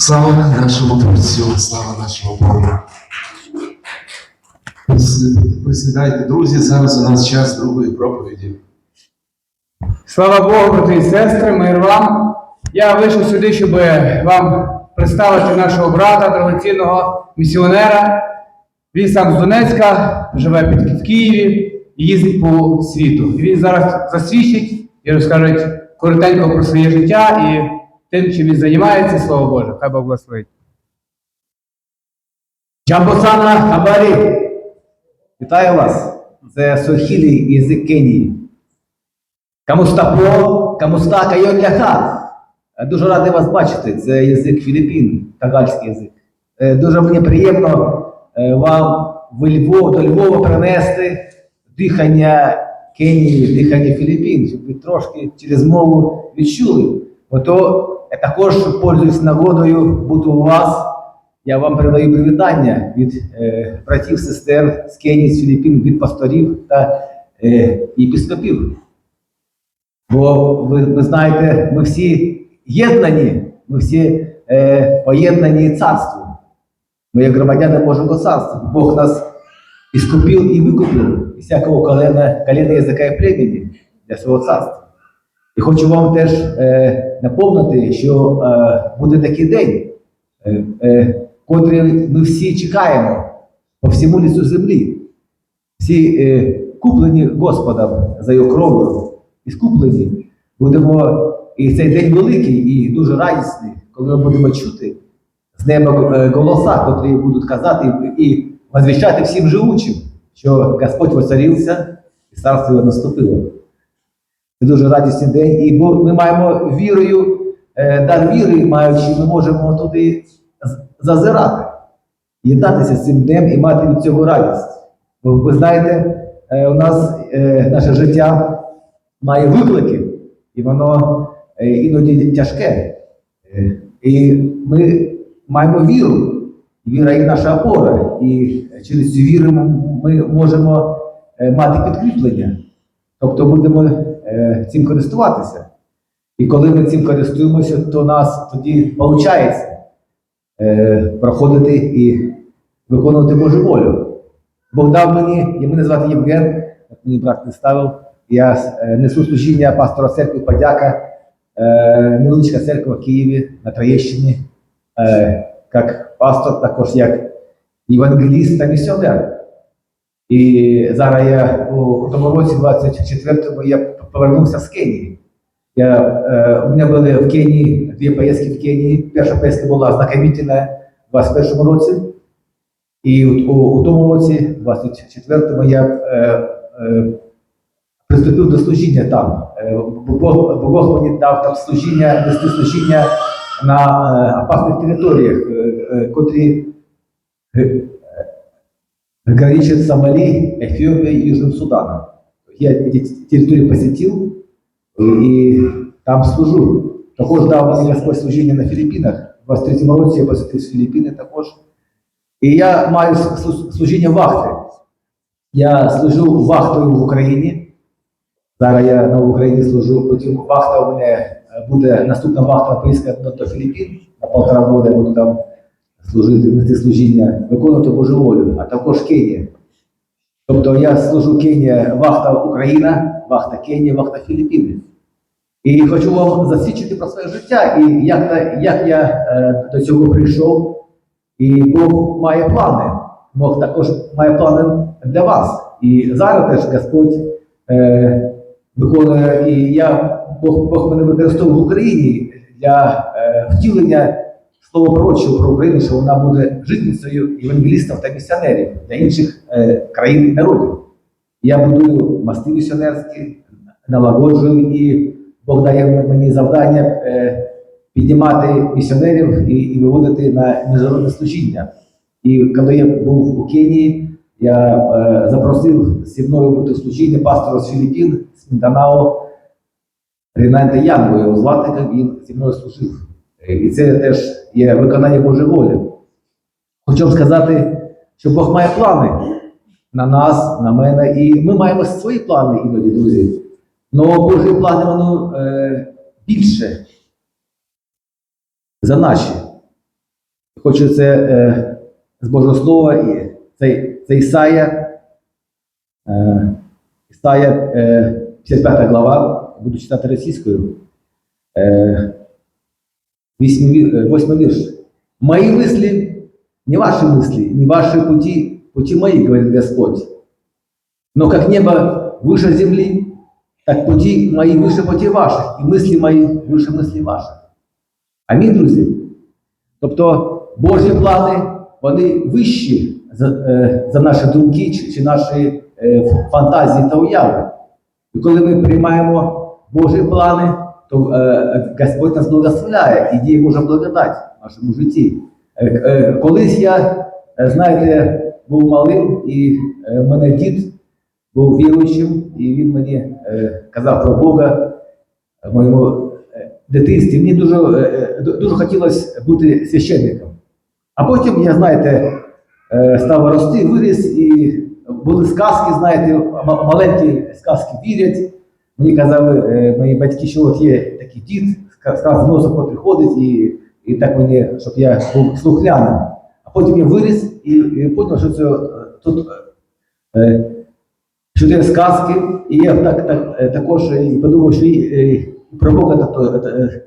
Слава нашому Творцю, слава нашому Богу. Присідайте, друзі, зараз у нас час другої проповіді. Слава Богу, брати і сестри, мир вам. Я вийшов сюди, щоб вам представити нашого брата, дорогоцінного місіонера. Він сам з Донецька, живе під в Києві і їздить по світу. І він зараз засвідчить і розкаже коротенько про своє життя і тим, чим він займається, слава Боже. Хай Бог благословить. Джамбосана Хабарі. Вітаю вас. Це сухілий язик Кенії. Камустапо, камуста кайон. Е, Дуже радий вас бачити. Це язик Філіппін, тагальський язик. Е, Дуже мені приємно е, вам в Львов, до Львова принести дихання Кенії, дихання Філіппін, щоб ви трошки через мову відчули. Ото я також пользуюсь нагодою бути у вас. Я вам передаю привітання від е, братів, сестер з Кенії, з Філіппін, від пасторів та е, єпископів. Бо ви, ви знаєте, ми всі єднані, ми всі е, поєднані царством. Ми, як громадяни Божого царства, Бог нас іскупив і викупив із всякого колена, колена язика і племені для свого царства. І хочу вам теж е, напомнити, що е, буде такий день, е, е, котрий ми всі чекаємо по всьому лісу землі. Всі е, куплені Господом за його кров'ю і скуплені. Будемо, і цей день великий і дуже радісний, коли ми будемо чути з неба е, голоса, котрі будуть казати і, і возвіщати всім живучим, що Господь воцарився і царство наступило. Це дуже радісний день, і ми маємо вірою, е, дар віри, маючи, ми можемо туди зазирати, єднатися з цим днем і мати від цього радість. Бо ви знаєте, е, у нас е, наше життя має виклики, і воно іноді тяжке. І ми маємо віру. Віра є наша опора, і через цю віру ми можемо мати підкріплення. Тобто будемо цим користуватися. І коли ми цим користуємося, то нас тоді виходить е, проходити і виконувати Божу волю. Бог дав мені, і мене звати Євген, як мені брат представив. Я е, несу служіння пастора церкви Подяка, е, невеличка церква в Києві на Троєщині, е, як пастор, також як євангеліст та місіонер. І зараз я у тому році, 24-му, я повернувся з Кенії. Я, е, у мене були в Кенії дві поїздки в Кенії. Перша поїздка була знакомительна в 21-му році. І у, у, у тому році, 24-му, я е, е, приступив до служіння там. Е, бо Бог, бо Бог мені дав там служіння, нести служіння на е, опасних територіях, е, е, котрі е, граничит Сомали, Эфиопией и Южным Суданом. Я эти территории посетил и там служу. Також дав мені Господь служіння на Філіппінах. В 23 році я посетив Філіппіни також. І я маю слу- служіння вахти. Я служу вахтою в Україні. Зараз я на Україні служу, потім вахта у мене буде наступна вахта поїздка до, Філіппін. На полтора року я буду там служити, служіння, виконувати Божу волю, а також Кенія. Тобто я служу Кенія, вахта Україна, вахта Кенія, вахта Філіппіни. І хочу вам засвідчити про своє життя і як, як я е, до цього прийшов. І Бог має плани. Бог також має плани для вас. І зараз теж Господь е, виконує, і я, Бог, Бог мене використовує в Україні для е, втілення слова пророчого про Україну, що вона буде житницею євангелістів та місіонерів для інших е, країн і народів. Я будую мости місіонерські, налагоджую, і Бог дає мені завдання е, піднімати місіонерів і, і виводити на міжнародне служіння. І коли я був у Кенії, я е, запросив зі мною бути в служінні пастора з Філіппін, з Мінданао, Рінанта Янгу, його звати, він зі мною служив. Е, І це теж є виконання Божої волі. Хочу сказати, що Бог має плани на нас, на мене, і ми маємо свої плани іноді, друзі. Але Божі плани воно е, більше за наші. Хочу це е, з Божого Слова, і це, це Ісая, е, Ісая, е, 55 глава, буду читати російською. Е, Восьмий вір- э, восьмой вірш. Мои мысли, не ваши мысли, не ваши пути, пути мои, говорит Господь. Но как небо выше земли, так пути мои выше пути ваших, и мысли мои выше мыслей ваших. Амінь, друзі. Тобто Божі плани, вони вищі за, е, за наші думки чи, чи наші е, фантазії та уяви. І коли ми приймаємо Божі плани, то е, Господь нас благословляє і діє Божа благодать в нашому житті. Е, е, колись я, е, знаєте, був малим, і е, мене дід був віруючим, і він мені е, казав про Бога в моєму е, дитинстві. Мені дуже, е, е, дуже хотілося бути священником. А потім я, знаєте, е, став рости, виріс, і були сказки, знаєте, маленькі сказки вірять. Мені казали е, мої батьки, що от є такий дід, з носом приходить, і, і так мені, щоб я був слухняним. А потім я виріс і, і зрозумів, що це е, тут е, чотири сказки, і я так, так, е, також і подумав, що і, е, про Бога то, то, то, е,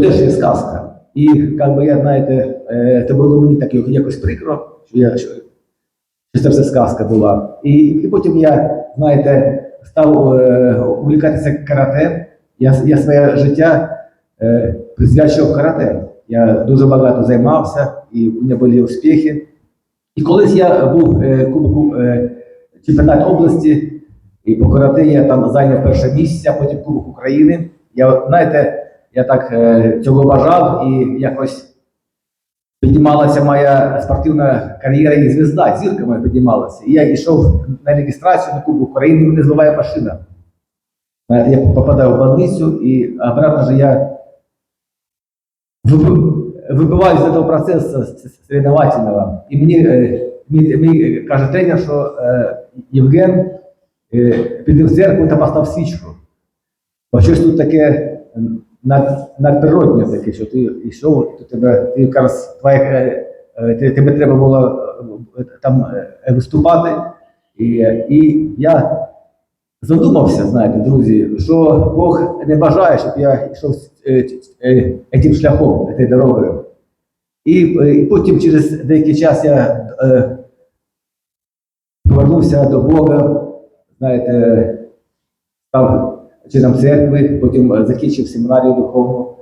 теж є сказка. І як би я, знаєте, е, це було мені так якось прикро, що я що, що це все сказка була. І, і потім я, знаєте, став е, увлікатися карате. Я, я своє життя е, присвячував карате. Я дуже багато займався, і у мене були успіхи. І колись я був е, кубку е, чемпіонат області, і по карате я там зайняв перше місце, потім Кубок України. Я, знаєте, я так е, цього бажав і якось піднімалася моя спортивна кар'єра і звізда, зірка моя піднімалася. І я йшов на реєстрацію на Кубок України, мене збиває машина. Я попадаю в больницю, і обратно же я виб- вибиваюсь з цього процесу соревновательного. І мені, е, мені, мені каже тренер, що е, Євген е, піде в церкву та постав свічку. Бо щось тут таке над, надприродне таке, що ти йшов, то тебе, ти якраз твоя, е, е, ти- тебе треба було е, там виступати. І, і я задумався, знаєте, друзі, що Бог не бажає, щоб я йшов тим шляхом, цією дорогою. І, і потім через деякий час я е, повернувся до Бога, знаєте, став членом церкви, потім е, закінчив семінарію духовну.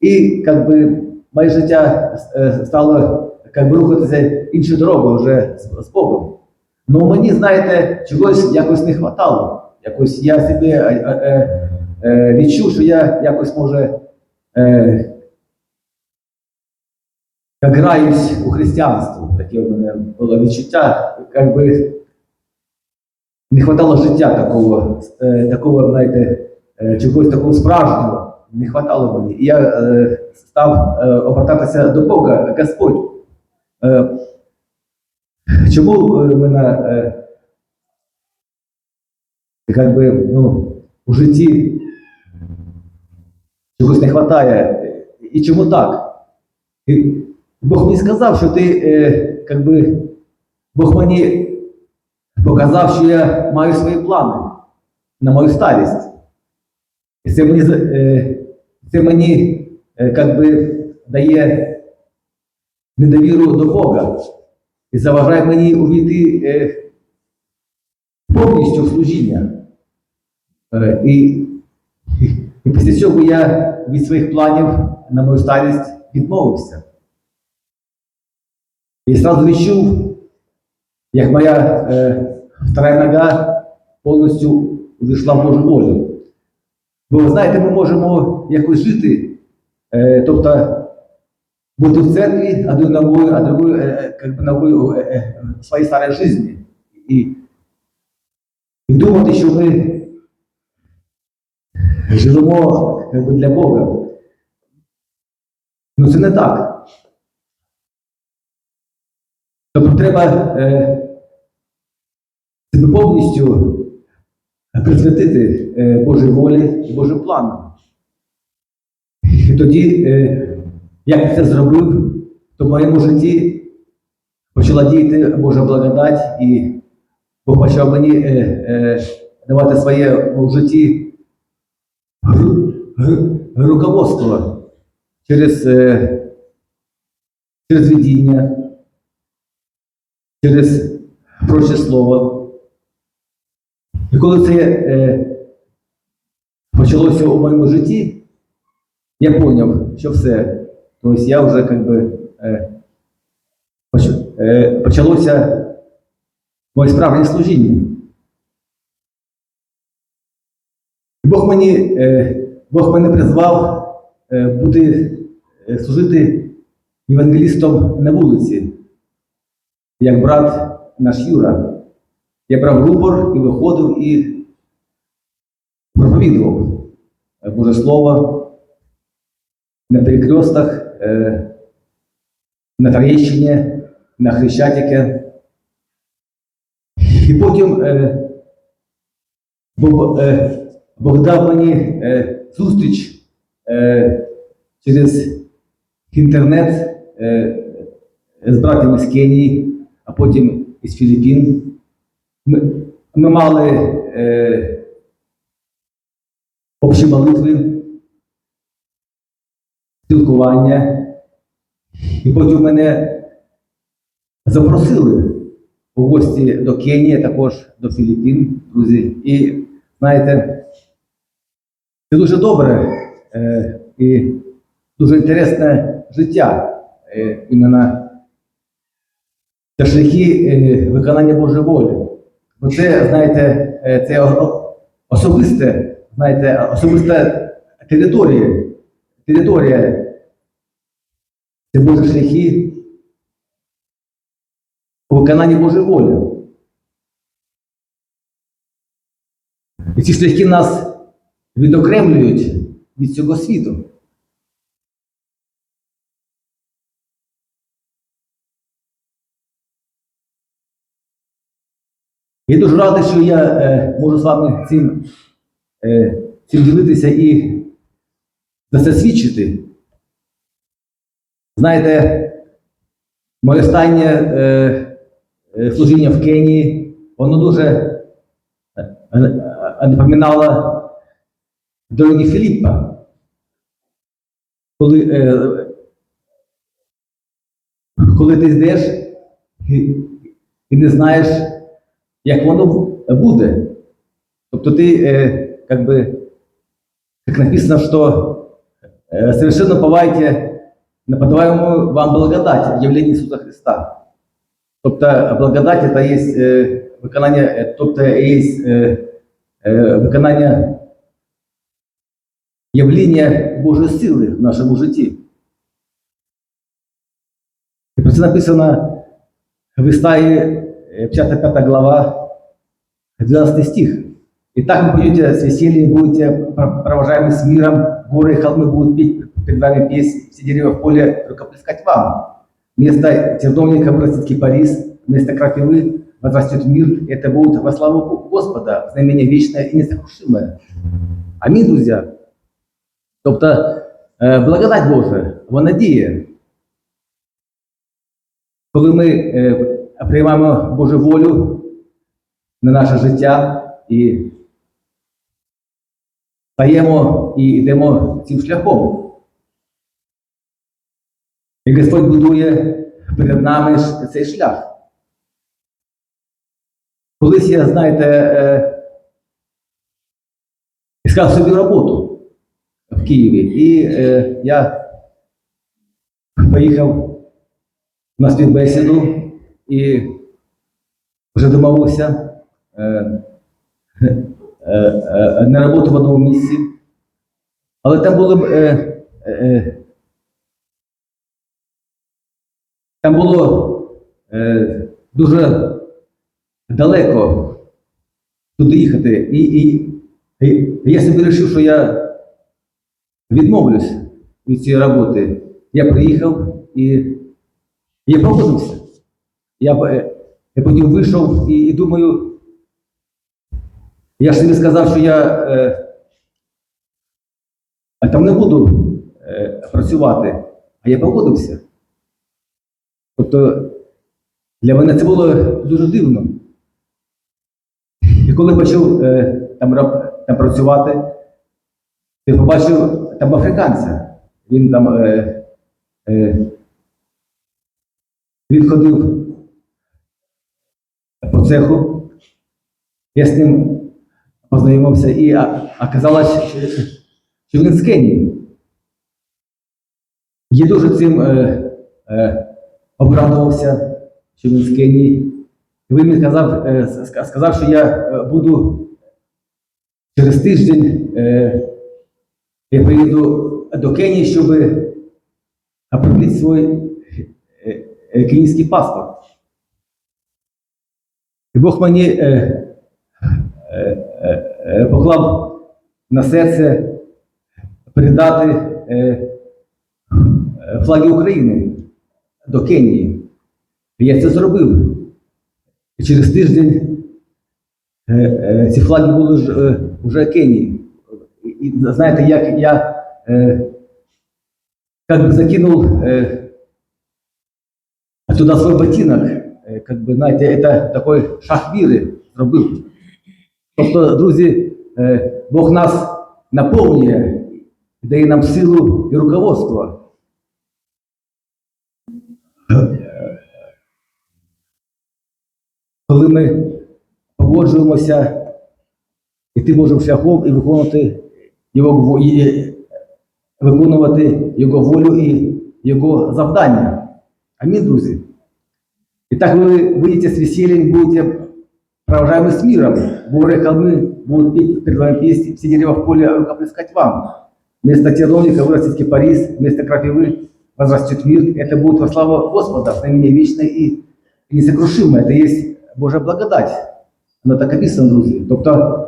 І як би, моє життя е, стало би, рухатися іншою дорогою вже з, Богом. Ну мені, знаєте, чогось якось не хватало. Якось я собі е, відчув, що я якось може граюсь у християнство. Таке у мене було відчуття, як би не хватало життя такого, такого, знаєте, чогось такого справжнього. Не хватало мені. І я е, став е, обертатися до Бога, Господь. Е, чому е, мене е, як ну, у житті чогось не вистачає? І чому так? І Бог мені сказав, що ти, е, як би, Бог мені показав, що я маю свої плани на мою старість. Це мені, е, це мені е, як би, дає недовіру до Бога і заважає мені увійти е, повністю в служіння. Е, і, і після цього я від своїх планів на мою старість відмовився. І одразу відчув, як моя е, втора нога повністю увійшла в Божу волю. Бо ви знаєте, ми можемо якось жити, е, тобто бути в церкві одной ногой, а другой э, как бы ногой э, э, в своей старой жизни. І, і думати, що ми живемо как би, для Бога. Ну це не так. Тобто треба е, себе повністю присвятити е, Божій волі і Божим планам. І тоді е, як я це зробив, то в моєму житті почала діяти Божа благодать, і Бог почав мені е, давати своє в житті ру- ру- руководство через, через видіння, через проче слово. І коли це почалося у моєму житті, я зрозумів, що все. Тобто я вже как би, е, е, почалося моє справжнє служіння. Бог мені, е, Бог мене призвав бути, служити евангелістом на вулиці, як брат наш Юра. Я брав рупор і виходив і проповідував Боже Слово на перекрестах, е, на Троєщині, на Хрещатике. І потім е, Бог, е, дав мені зустріч через інтернет з братами з Кенії, а потім із Філіппін. Ми, ми мали общі молитви, спілкування, і потім мене запросили у гості до Кенії, також до Філіппін, друзі. І знаєте, це дуже добре е, і дуже інтересне життя. Е, іменно це шляхи е, виконання Божої волі. Бо це, знаєте, е, це особисте, знаєте, особиста територія. Територія. Це Божі шляхи у виконанні Божої волі. І ці шляхи нас відокремлюють від цього світу. Я дуже радий, що я е, можу з вами цим, цим ділитися і за це свідчити. Знаєте, моє останнє е, е, служіння в Кенії, воно дуже е, е, напоминало дороги Філіппа. Коли, е, коли ти йдеш і, не знаєш, як воно буде. Тобто ти, е, как бы, как написано, что э, совершенно повайте на подаваемую вам благодать, явление Иисуса Христа. Тобто благодать это есть е, виконання, е, тобто є е, е, виконання явлення Божої сили в нашому житті. І про це написано в Ісаї е, 55 глава, 12 стих. Итак, вы пойдете с весельем, будете про- провожаемы с миром, горы и холмы будут петь перед вами песнь, все деревья в поле рукоплескать вам. Вместо терновника вырастет кипарис, вместо крапивы возрастет мир, и это будет во славу Господа, знамение вечное и несокрушимое. Аминь, друзья. Тобто, е, благодать Божа, вона діє. Коли ми е, приймаємо Божу волю на наше життя і стаємо і йдемо цим шляхом. І Господь будує перед нами цей шлях. Колись я, знаєте, е, іскав собі роботу в Києві, і е, я поїхав на співбесіду і вже домовився е, на роботу в одному місці. Але там були е, е, там було е, дуже далеко туди їхати. І, і, і я собі вирішив, що я відмовлюсь від цієї роботи. Я приїхав і я погодився. Я, е, я потім вийшов і, і думаю, я ж собі сказав, що я е, там не буду е, працювати. а я погодився. Тобто для мене це було дуже дивно. І коли почав е, там, там працювати, я побачив там африканця. Він там е, е, він ходив по цеху. Я з ним познайомився і оказалось, що, він з Кенії. Я дуже цим е, е, обрадувався, що він з Кенії. І він мені сказав, е, сказав, що я е, буду через тиждень е, я приїду до Кенії, щоб определити свій е, е, кенійський паспорт. І Бог мені е, поклав на серце передати е, е, флаги України до Кенії. І я це зробив. І через тиждень е, е, ці флаги були ж, е, вже Кенії. І, і знаєте, як я е, как бы закинул э, туда свой ботинок, э, как бы, знаете, это такой шаг віри зробив. Тобто, друзі, е, Бог нас наповнює, дає нам силу і руководство. Коли ми погоджуємося іти Божим шляхом і виконувати його, виконувати його волю і його завдання. Амінь, друзі. І так ви вийдете з весіллям, будете провожаемы с миром. Горы, холмы будут петь перед вами песни, все дерева в поле рукоплескать вам. Вместо терновника вырастет кипарис, вместо крапивы возрастет мир. Это будет во славу Господа, знамение вечное и несокрушимое. Это есть Божья благодать. Вона так описана, друзі. Тобто,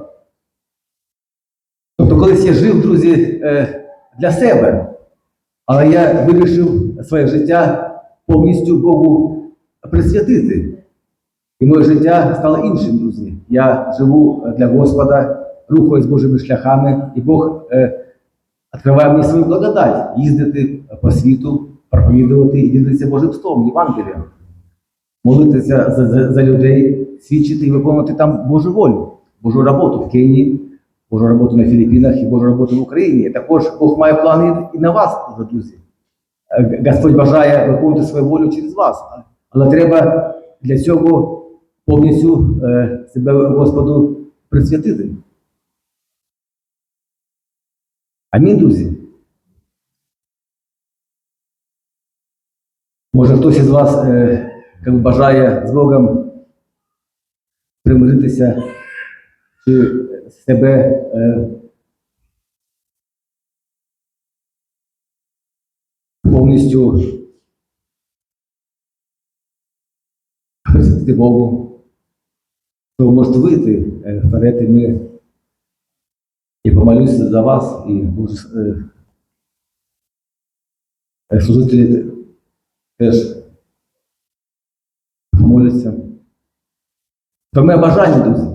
тобто колись я жив, друзі, е, для себе, але я вирішив своє життя повністю Богу присвятити. І моє життя стало іншим, друзі. Я живу для Господа, рухаюсь Божими шляхами, і Бог е, відкриває мені свою благодать їздити по світу, проповідувати і ділитися Божим Словом, Євангелієм, молитися за, за, за людей, свідчити і виконувати там Божу волю, Божу роботу в Кенії, Божу роботу на Філіппінах і Божу роботу в Україні. Також Бог має плани і на вас, друзі. Е, Господь бажає виконувати свою волю через вас. Але треба для цього повністю е, себе Господу присвятити. Амінь, друзі. Може, хтось із вас е, як бажає з Богом примиритися чи себе е, повністю присвятити Богу, то ви можете вийти е, вперед, і ми я помолюся за вас і буду е, е, служителі теж помоляться. То моє бажання, друзі.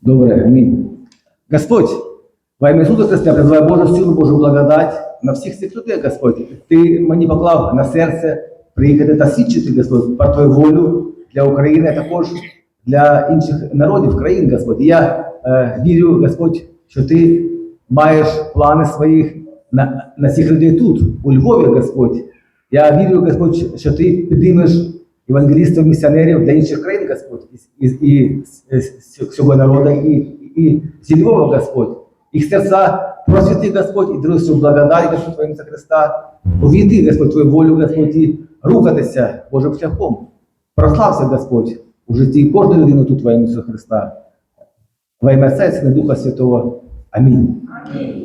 Добре, амінь. Господь, во ім'я Ісуса Христа призиваю Божу силу, Божу благодать на всіх цих людей, Господь. Ти мені поклав на серце приїхати та свідчити, Господь, про Твою волю для України, а також для інших народів, країн, Господь. І я е, вірю, Господь, що Ти маєш плани своїх на, на всіх людей тут, у Львові, Господь. Я вірю, Господь, що Ти підіймеш евангелістів, місіонерів для інших країн, Господь, і, і, і з- з цього народу, і, і зі Львова, Господь. Їх сердца, просвети, Господь, і даруй свою благодать, Господь, Твоїм за Христа. Увиди, Господь, Твою волю, Господь, і рухатися Божим шляхом. Прослався, Господь, у житті кожної людини тут, Твоєму Ісуса Христа. Во ім'я Отця і Духа Святого. Амінь. Амінь.